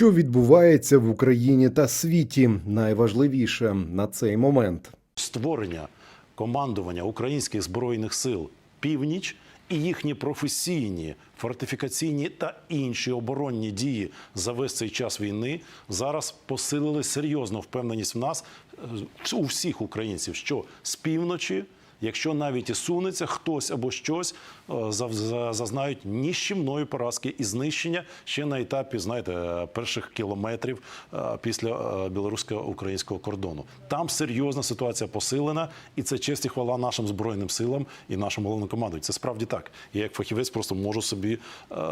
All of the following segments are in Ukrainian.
Що відбувається в Україні та світі, найважливіше на цей момент. створення командування українських збройних сил північ і їхні професійні фортифікаційні та інші оборонні дії за весь цей час війни зараз посилили серйозну впевненість в нас е, у всіх українців, що з півночі. Якщо навіть і сунеться хтось або щось, е, зазнають ніщівної поразки і знищення ще на етапі, знаєте, е, перших кілометрів е, після білорусько-українського кордону. Там серйозна ситуація посилена, і це честь і хвала нашим збройним силам і нашому головнокомандуванню. Це справді так. Я як фахівець просто можу собі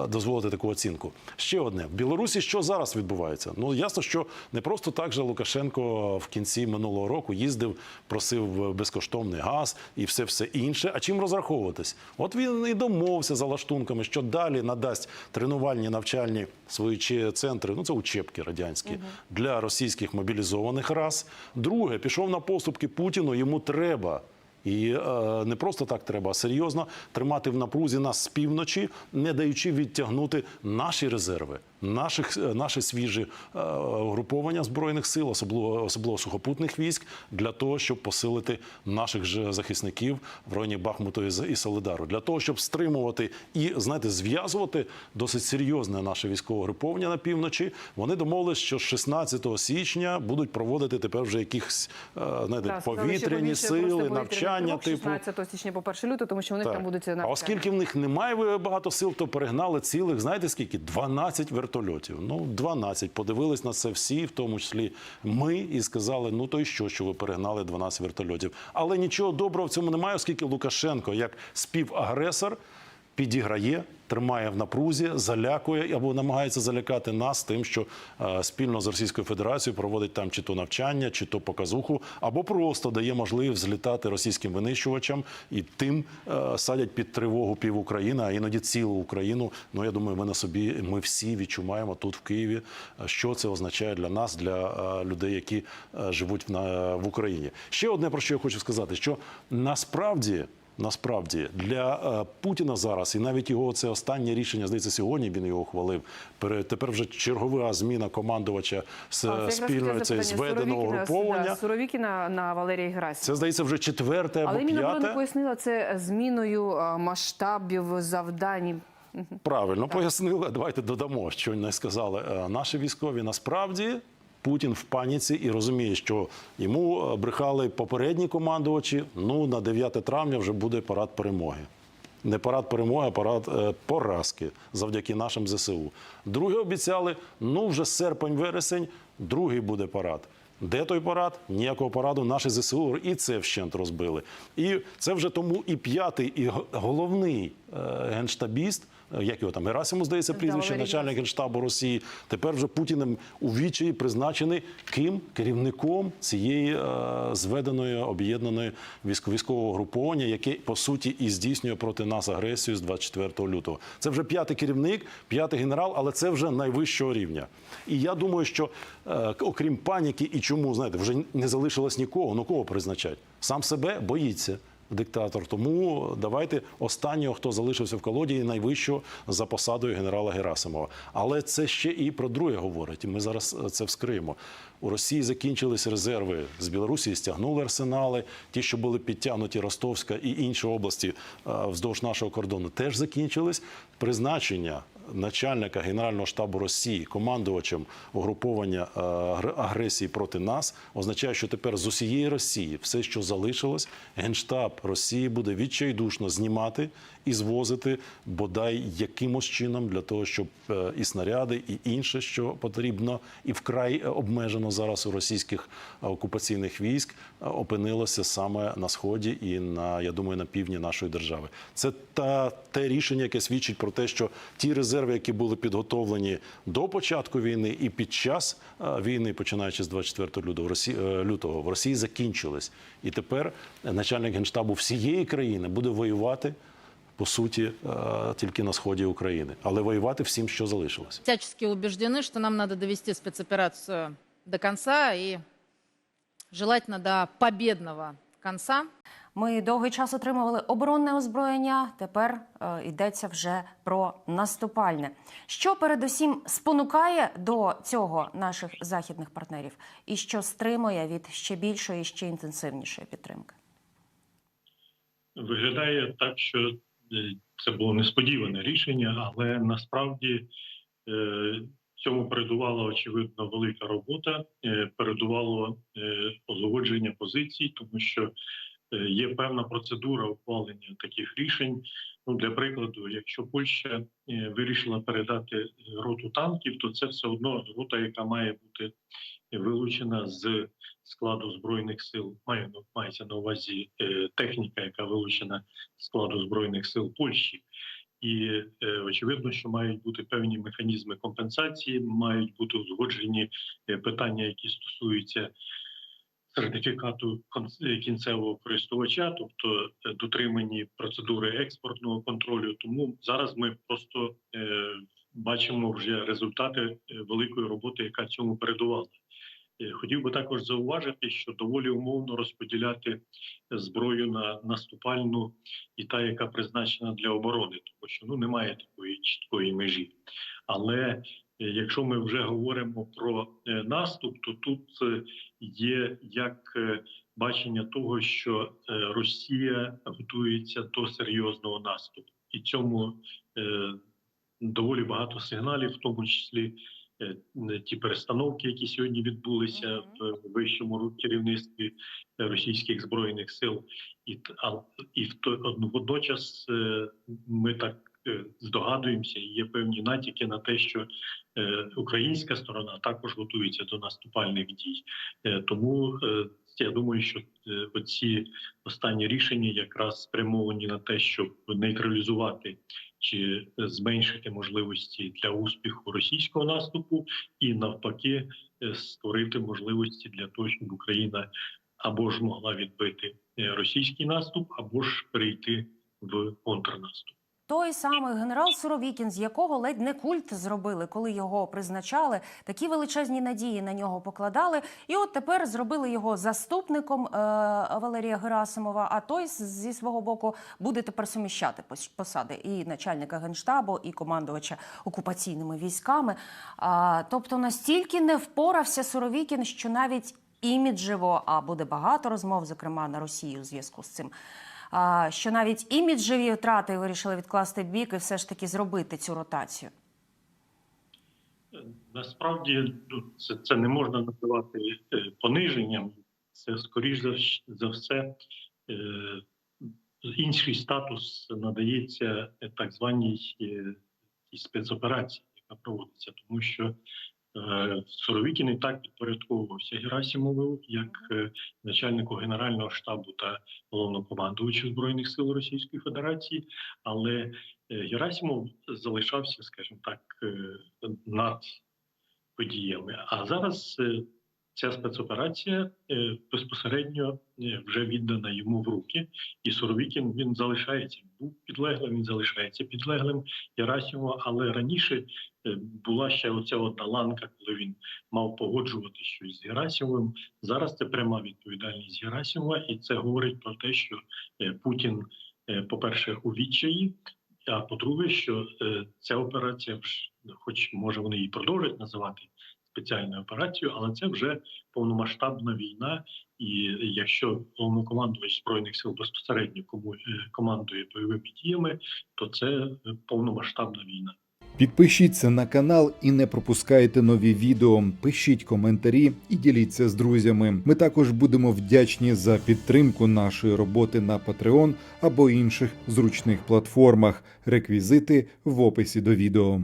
дозволити таку оцінку. Ще одне в Білорусі, що зараз відбувається? Ну ясно, що не просто так же Лукашенко в кінці минулого року їздив, просив безкоштовний газ і все все інше. А чим розраховуватись? От він і домовився за лаштунками, що далі надасть тренувальні навчальні свої центри. Ну це учебки радянські для російських мобілізованих раз. Друге, пішов на поступки Путіну. Йому треба. І е, не просто так треба, а серйозно тримати в напрузі нас з півночі, не даючи відтягнути наші резерви, наших, е, наші свіжі е, угруповання збройних сил, особливо, особливо сухопутних військ, для того, щоб посилити наших же захисників в районі Бахмуту і Солидару, для того, щоб стримувати і знаєте, зв'язувати досить серйозне наше військове угруповання на півночі. Вони домовились, що з 16 січня будуть проводити тепер вже якісь е, знаєте, повітряні сили, просто навчання, типу. 16 січня по 1 лютого, тому що вони там будуть А оскільки в них немає багато сил, то перегнали цілих, знаєте скільки? 12 вертольотів. Ну, 12. Подивились на це всі, в тому числі ми, і сказали: ну то й що, що ви перегнали 12 вертольотів. Але нічого доброго в цьому немає, оскільки Лукашенко, як співагресор, підіграє, тримає в напрузі, залякує або намагається залякати нас тим, що е, спільно з Російською Федерацією проводить там чи то навчання, чи то показуху, або просто дає можливість злітати російським винищувачам і тим е, садять під тривогу пів України, а іноді цілу Україну. Ну я думаю, ми на собі ми всі відчуваємо тут в Києві, е, що це означає для нас, для людей, які живуть в Україні. Ще одне про що я хочу сказати: що насправді. Насправді для е, Путіна зараз, і навіть його це останнє рішення, здається, сьогодні він його ухвалив. Тепер вже чергова зміна командувача з А, це зведеного да, Суровікіна на Валерії Герасі. Це здається вже четверте або Але Міноборони п'яте. пояснила це зміною масштабів завдань. Правильно пояснили. Давайте додамо, що не сказали. Е, Наші військові насправді. Путін в паніці і розуміє, що йому е, брехали попередні командувачі. Ну на 9 травня вже буде парад перемоги. Не парад перемоги, а парад е, поразки завдяки нашим ЗСУ. Друге обіцяли: ну вже серпень-вересень, другий буде парад. Де той парад? Ніякого параду наші ЗСУ і це вщент розбили. І це вже тому і п'ятий, і головний е, генштабіст, е, як його там Герасиму, здається, прізвище, начальник генштабу Росії. Тепер вже Путіним у відчаї призначений ким керівником цієї е, зведеної об'єднаної військо- військового груповання, яке по суті і здійснює проти нас агресію з 24 лютого. Це вже п'ятий керівник, п'ятий генерал, але це вже найвищого рівня. І я думаю, що окрім паніки, і чому знаєте, вже не залишилось нікого. Ну кого призначать? Сам себе боїться диктатор. Тому давайте останнього, хто залишився в колоді, найвищого за посадою генерала Герасимова. Але це ще і про друге говорить. Ми зараз е, це вскриємо. У Росії закінчились резерви з Білорусі, стягнули арсенали. Ті, що були підтягнуті Ростовська і інші області е, вздовж нашого кордону, теж закінчились. Призначення начальника Генерального штабу Росії, командувачем угруповання е, агресії проти нас, означає, що тепер з усієї Росії все, що залишилось, генштаб Росії буде відчайдушно знімати і звозити бодай якимось чином для того, щоб е, і снаряди, і інше, що потрібно, і вкрай е, обмежено зараз у російських окупаційних військ, е, опинилося саме на сході і на я думаю на півдні нашої держави. Це та те рішення, яке свідчить про те, що ті резерви, які були підготовлені до початку війни і під час війни, починаючи з 24 лютого, е, лютого в Росії закінчились. І тепер начальник генштабу всієї країни буде воювати. По суті, е, тільки на сході України, але воювати всім, що залишилось. всячески убеждены, что нам надо довести спецоперацию до конца и желательно до победного конца. Ми довгий час отримували оборонне озброєння. Тепер е, йдеться вже про наступальне. Що передусім спонукає до цього наших західних партнерів, і що стримує від ще більшої, ще інтенсивнішої підтримки? Виглядає так, що це було несподіване рішення, але насправді е, цьому передувала очевидно велика робота, е, передувало озгодження позицій, тому що е, є певна процедура ухвалення таких рішень. Ну, для прикладу, якщо Польща е, вирішила передати е, роту танків, то це все одно рота, яка має бути вилучена з складу збройних сил. На- мається на увазі е, техніка, яка вилучена з складу збройних сил Польщі. І е, очевидно, що мають бути певні механізми компенсації, мають бути узгоджені е, питання, які стосуються сертифікату е, кінцевого користувача, тобто е, дотримані процедури експортного контролю. Тому зараз ми просто е, бачимо вже результати великої роботи, яка цьому передувала. Хотів би також зауважити, що доволі умовно розподіляти зброю на наступальну і та, яка призначена для оборони, тому що ну немає такої чіткої межі. Але якщо ми вже говоримо про е, наступ, то тут е, є як е, бачення того, що Росія готується до серйозного наступу, і цьому доволі багато сигналів, в тому числі ті перестановки, які сьогодні відбулися в вищому керівництві російських збройних сил, і і в то одно- водночас ми так здогадуємося, і є певні натяки на те, що е, українська сторона також готується до наступальних дій. Е, Тому е, я думаю, що е, оці останні рішення якраз спрямовані на те, щоб нейтралізувати чи е, зменшити можливості для успіху російського наступу, і навпаки е, створити можливості для того, щоб Україна або ж могла відбити е, російський наступ, або ж перейти в контрнаступ. Той самий генерал Суровікін, з якого ледь не культ зробили, коли його призначали, такі величезні надії на нього покладали. І от тепер зробили його заступником е, Валерія Герасимова. А той зі свого боку буде тепер суміщати посади і начальника генштабу, і командувача окупаційними військами. А, тобто настільки не впорався Суровікін, що навіть іміджево, а буде багато розмов, зокрема на Росії у зв'язку з цим що навіть іміджеві втрати вирішили відкласти бік і все ж таки зробити цю ротацію. Насправді ну, це, це не можна називати е, пониженням. Це скоріш за, за все е, інший статус надається е, так званій спецоперації, яка проводиться, тому що Суровікін і так підпорядковувався Герасімову як е, начальнику генерального штабу та головнокомандувачу збройних сил Російської Федерації, але Герасімов Герасимов залишався, скажімо так, е, над подіями. А зараз е, ця спецоперація е, безпосередньо е, вже віддана йому в руки, і Суровікін він залишається. Був підлеглим, він залишається підлеглим Герасимова, але раніше е, була ще оця одна ланка, коли він мав погоджувати щось з Герасимовим. Зараз це пряма відповідальність Герасимова, і це говорить про те, що Путін, по-перше, у відчаї. А по-друге, що ця операція, хоч може вони її продовжать називати спеціальною операцією, але це вже повномасштабна війна. І якщо головнокомандувач збройних сил безпосередньо кому е, командує бойовими діями, то це повномасштабна війна. Підпишіться на канал і не пропускайте нові відео. Пишіть коментарі і діліться з друзями. Ми також будемо вдячні за підтримку нашої роботи на Patreon або інших зручних платформах. Реквізити в описі до відео.